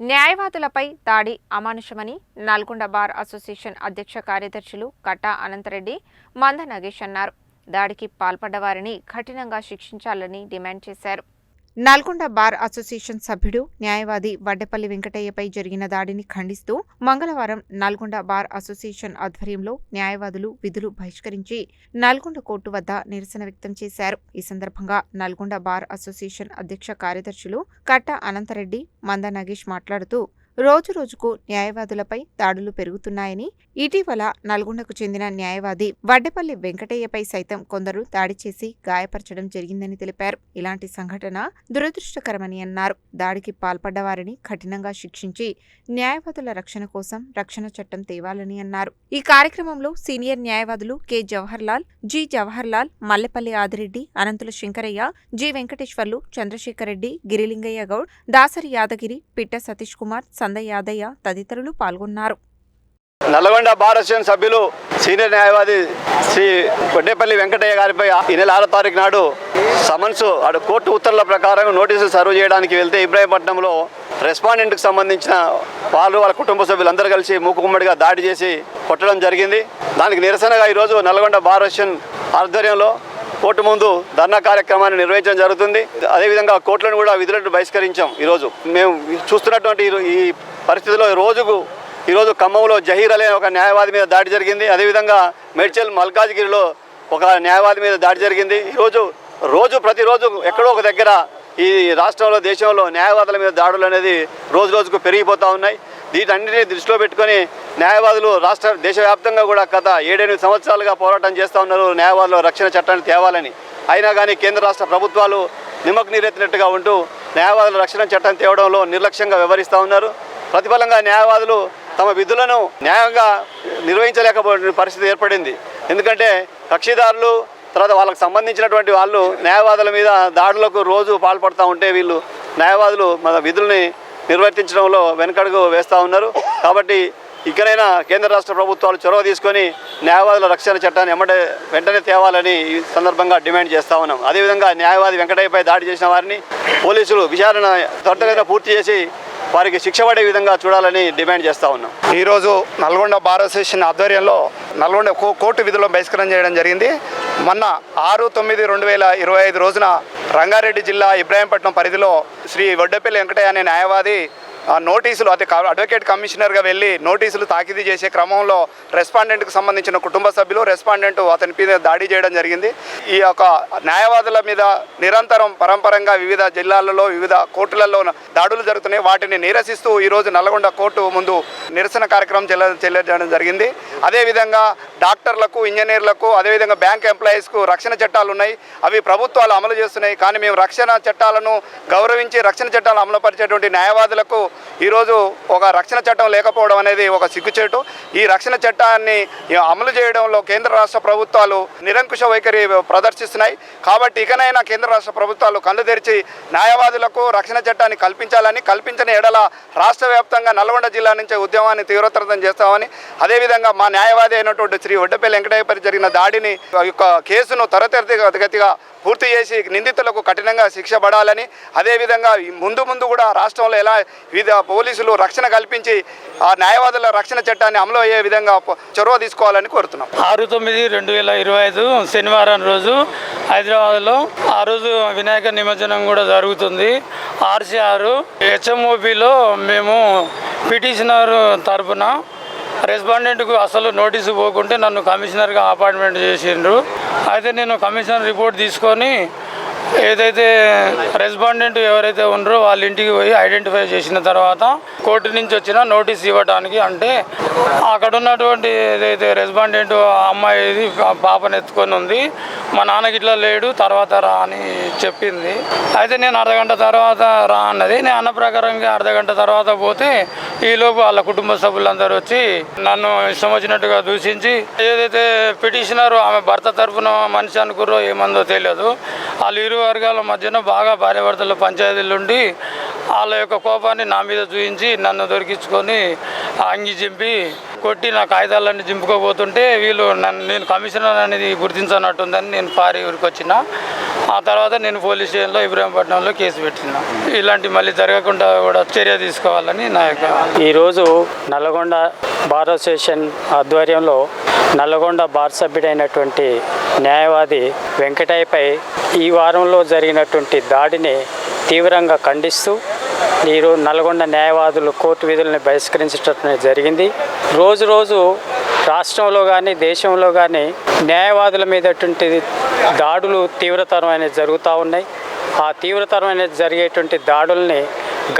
న్యాయవాదులపై దాడి అమానుషమని Nalgonda bar association అధ్యక్ష కార్యదర్శులు కట్టా అనంతరెడ్డి మంద నగేష్ అన్నారు. దాడికి పాల్పడ్డవారిని కఠినంగా శిక్షించాలని డిమాండ్ చేశారు. నల్గొండ బార్ అసోసియేషన్ సభ్యుడు న్యాయవాది వడ్డెపల్లి వెంకటయ్యపై జరిగిన దాడిని ఖండిస్తూ మంగళవారం నల్గొండ బార్ అసోసియేషన్ ఆధ్వర్యంలో న్యాయవాదులు విధులు బహిష్కరించి నల్గొండ కోర్టు వద్ద నిరసన వ్యక్తం చేశారు. ఈ సందర్భంగా నల్గొండ బార్ అసోసియేషన్ అధ్యక్ష కార్యదర్శులు కట్ట అనంతరెడ్డి మంద నాగేష్ మాట్లాడుతూ రోజు రోజుకు న్యాయవాదులపై దాడులు పెరుగుతున్నాయని ఇటీవల నల్గొండకు చెందిన న్యాయవాది వడ్డెపల్లి వెంకటయ్యపై సైతం కొందరు దాడి చేసి గాయపరచడం జరిగిందని తెలిపారు. ఇలాంటి సంఘటన దురదృష్టకరమని అన్నారు. దాడికి పాల్పడ్డవారిని కఠినంగా శిక్షించి న్యాయవాదుల రక్షణ కోసం రక్షణ చట్టం తేవాలని అన్నారు. ఈ కార్యక్రమంలో సీనియర్ న్యాయవాదులు K. Jawaharlal G. Jawaharlal Mallepalli Adireddy Ananthula Shankaraiah G. Venkateswarlu Chandrashekar Reddy Girilingaiah Goud Dasari Yadagiri Pitta Satish Kumar Sanda Yadaiah తదితరులు పాల్గొన్నారు. నల్గొండ బార్ అసోసియేషన్ సభ్యులు సీనియర్ న్యాయవాది శ్రీ కొడ్డేపల్లి వెంకటయ్య గారిపై ఈ నెల ఆరో తారీఖు నాడు సమన్స్ అటు కోర్టు ఉత్తర్వుల ప్రకారం నోటీసులు సర్వ్ చేయడానికి వెళ్తే ఇబ్రాహీంపట్నంలో రెస్పాండెంట్కి సంబంధించిన వాళ్ళు వాళ్ళ కుటుంబ సభ్యులందరూ కలిసి మూకుమ్మడిగా దాడి చేసి కొట్టడం జరిగింది. దానికి నిరసనగా ఈరోజు నల్గొండ బార్ అసోసియేషన్ ఆధ్వర్యంలో కోర్టు ముందు ధర్నా కార్యక్రమాన్ని నిర్వహించడం జరుగుతుంది. అదేవిధంగా కోర్టులను కూడా విధులను బహిష్కరించాం ఈరోజు. మేము చూస్తున్నటువంటి ఈ- పరిస్థితిలో రోజుకు ఈరోజు ఖమ్మంలో జహీర్ అలే ఒక న్యాయవాది మీద దాడి జరిగింది. అదేవిధంగా మేడ్చల్ మల్కాజ్గిరిలో ఒక న్యాయవాది మీద దాడి జరిగింది. ఈరోజు రోజు ప్రతిరోజు ఎక్కడో ఒక దగ్గర ఈ రాష్ట్రంలో దేశంలో న్యాయవాదుల మీద దాడులు అనేది రోజు రోజుకు పెరిగిపోతూ ఉన్నాయి. వీటన్నిటిని దృష్టిలో పెట్టుకొని న్యాయవాదులు రాష్ట్ర దేశవ్యాప్తంగా కూడా గత ఏడెనిమిది సంవత్సరాలుగా పోరాటం చేస్తూ ఉన్నారు. న్యాయవాదుల రక్షణ చట్టాన్ని తేవాలని. అయినా కానీ కేంద్ర రాష్ట్ర ప్రభుత్వాలు నిమ్మకు నీరెత్తినట్టుగా ఉంటూ న్యాయవాదుల రక్షణ చట్టం తేవడంలో నిర్లక్ష్యంగా వ్యవహరిస్తూ ఉన్నారు. ప్రతిఫలంగా న్యాయవాదులు తమ విధులను న్యాయంగా నిర్వహించలేకపోయిన పరిస్థితి ఏర్పడింది. ఎందుకంటే కక్షిదారులు తర్వాత వాళ్ళకి సంబంధించినటువంటి వాళ్ళు న్యాయవాదుల మీద దాడులకు రోజు పాల్పడుతూ ఉంటే వీళ్ళు న్యాయవాదులు మన విధుల్ని నిర్వర్తించడంలో వెనకడుగు వేస్తూ ఉన్నారు. కాబట్టి ఇకనైనా కేంద్ర రాష్ట్ర ప్రభుత్వాలు చొరవ తీసుకొని న్యాయవాదుల రక్షణ చట్టాన్ని ఎమ్మటే వెంటనే తేవాలని ఈ సందర్భంగా డిమాండ్ చేస్తూ ఉన్నాం. అదేవిధంగా న్యాయవాది వెంకటయ్యపై దాడి చేసిన వారిని పోలీసులు విచారణ త్వరితగతిన పూర్తి చేసి వారికి శిక్ష పడే విధంగా చూడాలని డిమాండ్ చేస్తూ ఉన్నాం. ఈరోజు నల్గొండ బార్ అసోసియేషన్ ఆధ్వర్యంలో నల్గొండ కో- కోర్టు విధులను బహిష్కరణ చేయడం జరిగింది. మొన్న ఆరు తొమ్మిది రెండు వేల ఇరవై ఐదు రోజున రంగారెడ్డి జిల్లా ఇబ్రాహీంపట్నం పరిధిలో శ్రీ వడ్డపల్లి వెంకటయ్య అనే న్యాయవాది ఆ నోటీసులు అతి అడ్వకేట్ కమిషనర్గా వెళ్ళి నోటీసులు తాకిదీ చేసే క్రమంలో రెస్పాండెంట్కి సంబంధించిన కుటుంబ సభ్యులు రెస్పాండెంట్ అతని మీద దాడి చేయడం జరిగింది. ఈ యొక్క న్యాయవాదుల మీద నిరంతరం పరంపరంగా వివిధ జిల్లాలలో వివిధ కోర్టులలో దాడులు జరుగుతున్నాయి. వాటిని నిరసిస్తూ ఈరోజు నల్గొండ కోర్టు ముందు నిరసన కార్యక్రమం చెల్ల చెల్లజేయడం జరిగింది. అదేవిధంగా డాక్టర్లకు ఇంజనీర్లకు అదేవిధంగా బ్యాంక్ ఎంప్లాయీస్కు రక్షణ చట్టాలు ఉన్నాయి. అవి ప్రభుత్వాలు అమలు చేస్తున్నాయి. కానీ మేము రక్షణ చట్టాలను గౌరవించి రక్షణ చట్టాలు అమలుపరిచేటువంటి న్యాయవాదులకు ఈరోజు ఒక రక్షణ చట్టం లేకపోవడం అనేది ఒక సిగ్గుచేటు. ఈ రక్షణ చట్టాన్ని అమలు చేయడంలో కేంద్ర రాష్ట్ర ప్రభుత్వాలు నిరంకుశ వైఖరి ప్రదర్శిస్తున్నాయి. కాబట్టి ఇకనైనా కేంద్ర రాష్ట్ర ప్రభుత్వాలు కళ్ళు తెరిచి న్యాయవాదులకు రక్షణ చట్టాన్ని కల్పించాలని కల్పించని ఎడల రాష్ట్ర వ్యాప్తంగా నల్గొండ జిల్లా నుంచే ఉద్యమాన్ని తీవ్రతరం చేస్తామని అదేవిధంగా మా న్యాయవాది అయినటువంటి శ్రీ వడ్డపల్లి వెంకటయ్యపై జరిగిన దాడిని యొక్క కేసును త్వరతరగతిగా పూర్తి చేసి నిందితులకు కఠినంగా శిక్ష పడాలని అదేవిధంగా ముందు ముందు కూడా రాష్ట్రంలో ఎలా వివిధ పోలీసులు రక్షణ కల్పించి ఆ న్యాయవాదుల రక్షణ చట్టాన్ని అమలు అయ్యే విధంగా చొరవ తీసుకోవాలని కోరుతున్నాం. ఆరు తొమ్మిది రెండు వేల ఇరవై ఐదు శనివారం రోజు హైదరాబాద్లో ఆ రోజు వినాయక నిమజ్జనం కూడా జరుగుతుంది. ఆర్సీఆర్ హెచ్ఎంఓబిలో మేము పిటిషనర్ తరపున రెస్పాండెంట్కు అసలు నోటీసు పోకుంటే నన్ను కమిషనర్గా అపాయింట్మెంట్ చేసిండ్రు. అయితే నేను కమిషనర్ రిపోర్ట్ తీసుకొని ఏదైతే రెస్పాండెంట్ ఎవరైతే ఉన్నారో వాళ్ళ ఇంటికి పోయి ఐడెంటిఫై చేసిన తర్వాత కోర్టు నుంచి వచ్చిన నోటీస్ ఇవ్వడానికి అంటే అక్కడ ఉన్నటువంటి ఏదైతే రెస్పాండెంట్ అమ్మాయి పాపను ఎత్తుకొని ఉంది. మా నాన్నకి ఇట్లా లేడు తర్వాత రా అని చెప్పింది. అయితే నేను అర్ధగంట తర్వాత రా అన్నది. నేను అన్న ప్రకారంగా అర్ధగంట తర్వాత పోతే ఈలోపు వాళ్ళ కుటుంబ సభ్యులందరూ వచ్చి నన్ను ఇష్టం వచ్చినట్టుగా దూషించి ఏదైతే పిటిషనర్ ఆమె భర్త తరఫున మనిషి అనుకుర్రో ఏమందో తెలియదు. వాళ్ళు ఇరు వర్గాల మధ్యన బాగా భార్యాభర్తల పంచాయతీలు ఉండి వాళ్ళ యొక్క కోపాన్ని నా మీద చూపించి నన్ను దొరికించుకొని అంగి చింపి కొట్టి నా కాగితాలన్నీ చింపుకోబోతుంటే వీళ్ళు నన్ను నేను కమిషనర్ అనేది గుర్తించనట్టుందని నేను పారి ఊరికి వచ్చిన ఆ తర్వాత నేను పోలీస్ స్టేషన్లో ఇబ్రహీంపట్నంలో కేసు పెట్టిన. ఇలాంటి మళ్ళీ జరగకుండా కూడా చర్య తీసుకోవాలని నా యొక్క ఈరోజు నల్గొండ బార్ అసోసియేషన్ ఆధ్వర్యంలో నల్గొండ బార్ సభ్యుడైనటువంటి న్యాయవాది వెంకటయ్యపై ఈ వారంలో జరిగినటువంటి దాడిని తీవ్రంగా ఖండిస్తూ ఈరోజు నల్గొండ న్యాయవాదులు కోర్టు విధులను బహిష్కరించడం జరిగింది. రోజు రోజు రాష్ట్రంలో కానీ దేశంలో కానీ న్యాయవాదుల మీదటువంటి దాడులు తీవ్రతరమైనవి జరుగుతూ ఉన్నాయి. ఆ తీవ్రతరమైన జరిగేటువంటి దాడుల్ని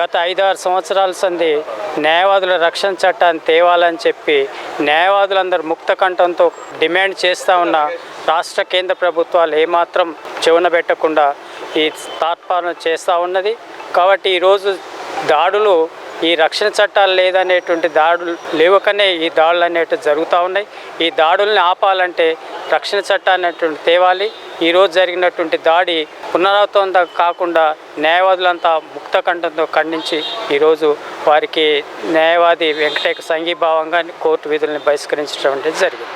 గత ఐదారు సంవత్సరాల సంది న్యాయవాదుల రక్షణ చట్టాన్ని తేవాలని చెప్పి న్యాయవాదులందరూ ముక్త కంఠంతో డిమాండ్ చేస్తూ ఉన్న రాష్ట్ర కేంద్ర ప్రభుత్వాలు ఏమాత్రం చెవున పెట్టకుండా ఈ తాత్పాలన చేస్తూ ఉన్నది. కాబట్టి ఈరోజు దాడులు ఈ రక్షణ చట్టాలు లేదనేటువంటి దాడులు లేవకనే ఈ దాడులు అనేటివి జరుగుతూ ఉన్నాయి. ఈ దాడుల్ని ఆపాలంటే రక్షణ చట్టాన్ని అనేటువంటి తేవాలి ఈరోజు జరిగినటువంటి దాడి పునరావృతం కాకుండా న్యాయవాదులంతా ముక్త కంఠంతో ఖండించి ఈరోజు వారికి న్యాయవాది వెంకటేక సంఘీభావంగా కోర్టు విధుల్ని బహిష్కరించడం జరిగింది.